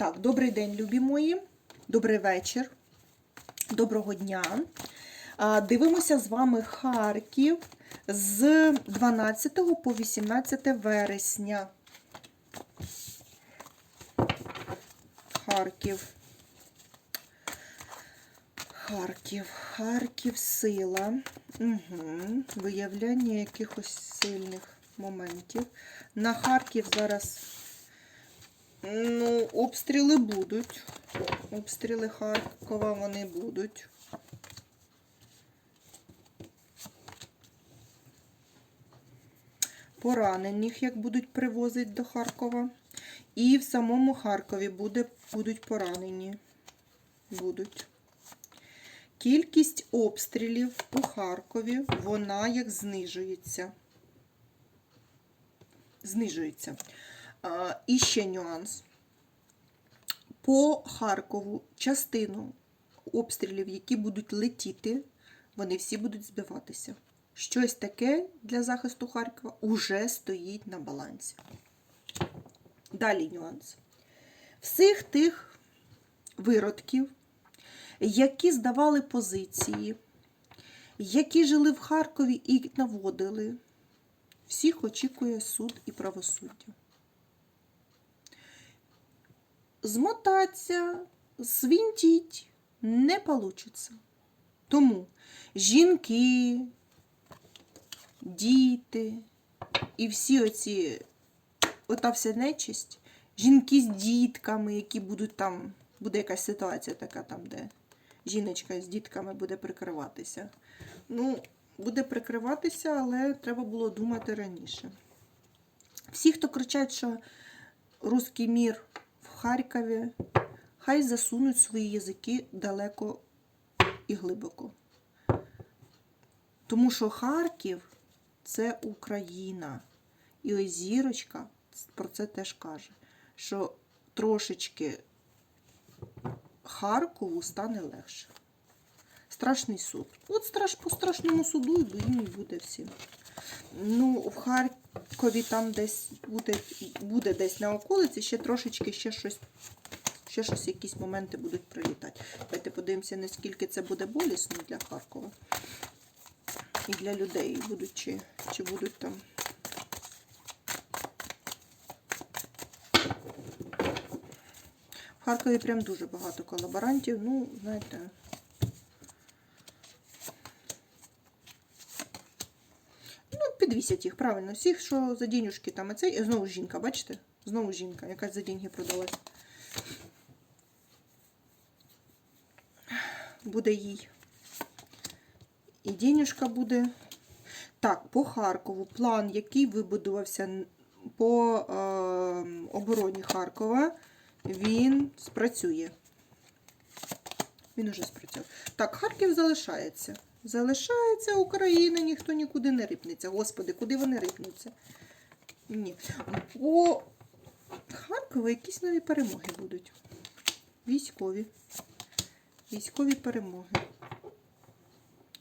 Так, добрий день, любі мої. Добрий вечір. Доброго дня. Дивимося з вами Харків з 12 по 18 вересня. Харків. Харків, Харків, сила. Угу. Виявляння якихось сильних моментів. На Харків зараз ну, обстріли будуть. Обстріли Харкова вони будуть. Поранених, як будуть привозити до Харкова. І в самому Харкові буде, будуть поранені. Будуть. Кількість обстрілів у Харкові, вона як знижується. Знижується. І ще нюанс. По Харкову частину обстрілів, які будуть летіти, вони всі будуть збиватися. Щось таке для захисту Харкова уже стоїть на балансі. Далі нюанс. Всіх тих виродків, які здавали позиції, які жили в Харкові і наводили, всіх очікує суд і правосуддя. Змотаться, свінтіть не получиться. Тому жінки, діти і всі оці, ота вся нечисть, жінки з дітками, які будуть там, буде якась ситуація така там, де жіночка з дітками буде прикриватися. Ну, буде прикриватися, але треба було думати раніше. Всі, хто кричать, що русський мір Харкові, хай засунуть свої язики далеко і глибоко. Тому що Харків це Україна. І ось зірочка про це теж каже, що трошечки Харкову стане легше. Страшний суд. От страш по страшному суду і і буде всім. Ну, в Харкові там десь буде, буде десь на околиці, ще трошечки, ще щось, ще щось, якісь моменти будуть прилітати. Давайте подивимося, наскільки це буде болісно для Харкова. І для людей будуть, чи, чи будуть там. В Харкові прям дуже багато колаборантів. Ну, знаєте. Ну, їх, правильно. Всіх, що за денюжки там, а цей. І знову жінка, бачите? Знову жінка, якась за деньги продалась. Буде їй. І денюжка буде. Так, по Харкову план, який вибудувався по е, обороні Харкова, він спрацює. Він уже спрацює. Так, Харків залишається. Залишається Україна, ніхто нікуди не рипнеться. Господи, куди вони рипнуться? Ні. По Харкову якісь нові перемоги будуть. Військові. Військові перемоги.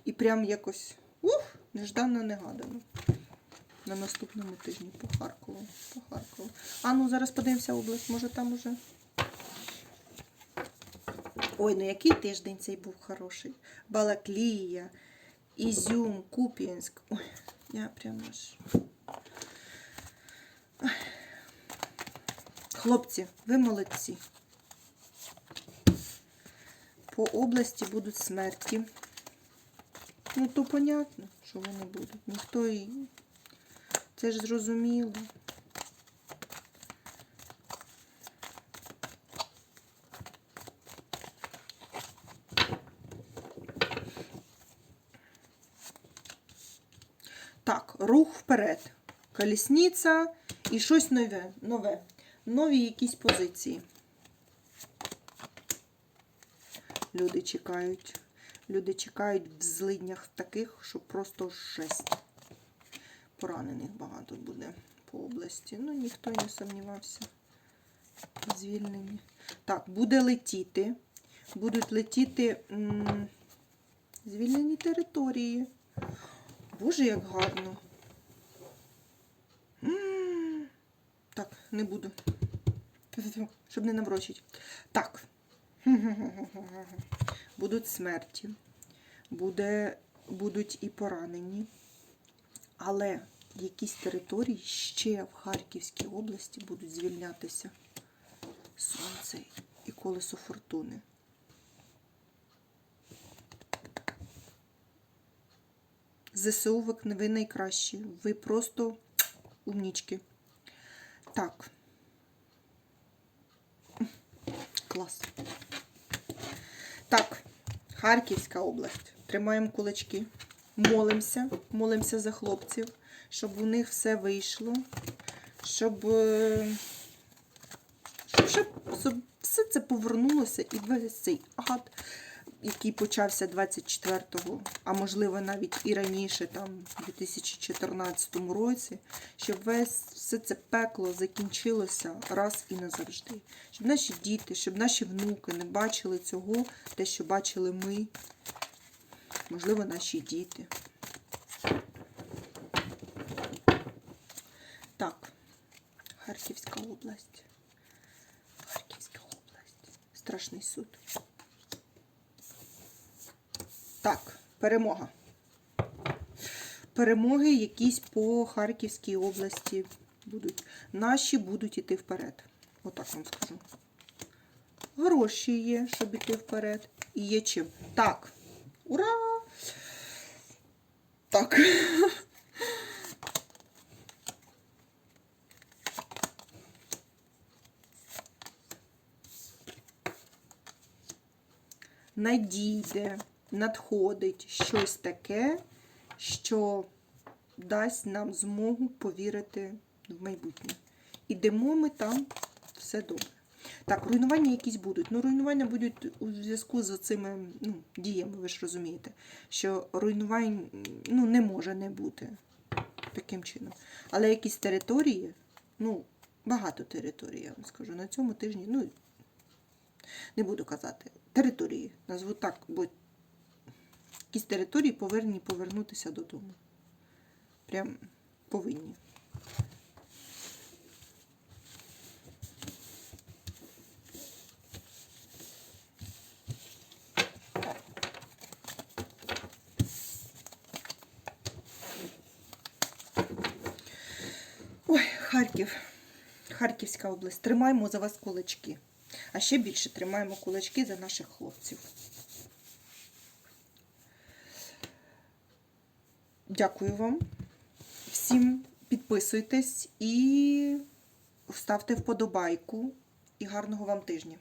І прям якось ух, нежданно негадано. На наступному тижні по Харкову. По Харкову. А ну зараз подивимося область, може там уже. Ой, ну який тиждень цей був хороший. Балаклія, Ізюм, Куп'янськ. Ой, я прям аж. Хлопці, ви молодці. По області будуть смерті. Ну, то понятно, що вони будуть. Ніхто і. Це ж зрозуміло. Так, рух вперед. Колісниця і щось нове. нове. Нові якісь позиції. Люди чекають. Люди чекають в злиднях таких, що просто жесть. Поранених багато буде по області. Ну, ніхто не сумнівався. Звільнені. Так, буде летіти. Будуть летіти м, звільнені території. Боже, як гарно. Так, не буду. щоб не наврочить. Так. Будуть смерті, буде, будуть і поранені. Але якісь території ще в Харківській області будуть звільнятися. Сонце і колесо фортуни. ЗСУ ви, найкращі. Ви просто умнічки. Так. Клас. Так, Харківська область. Тримаємо кулачки. Молимося, молимося за хлопців, щоб у них все вийшло, щоб, е, щоб, щоб, щоб все це повернулося і весь цей ад, який почався 24-го, а можливо навіть і раніше, там, у 2014 році, щоб весь все це пекло закінчилося раз і назавжди. Щоб наші діти, щоб наші внуки не бачили цього, те, що бачили ми, можливо, наші діти. Так, Харківська область. Харківська область. Страшний суд. Так, перемога. Перемоги якісь по Харківській області будуть. Наші будуть іти вперед. Отак вам скажу. Гроші є, щоб іти вперед. І є чим. Так. Ура! Так. Надійде, надходить щось таке, що дасть нам змогу повірити в майбутнє. Ідемо ми там, все добре. Так, руйнування якісь будуть. Ну, руйнування будуть у зв'язку з цими ну, діями, ви ж розумієте, що руйнувань ну, не може не бути таким чином. Але якісь території, ну, багато територій, я вам скажу, на цьому тижні, ну, не буду казати, території, назву так, бо якісь території повинні повернутися додому. Прям повинні. Ой, Харків. Харківська область. Тримаємо за вас кулачки. А ще більше тримаємо кулачки за наших хлопців. Дякую вам. Всім підписуйтесь і ставте вподобайку. І гарного вам тижня.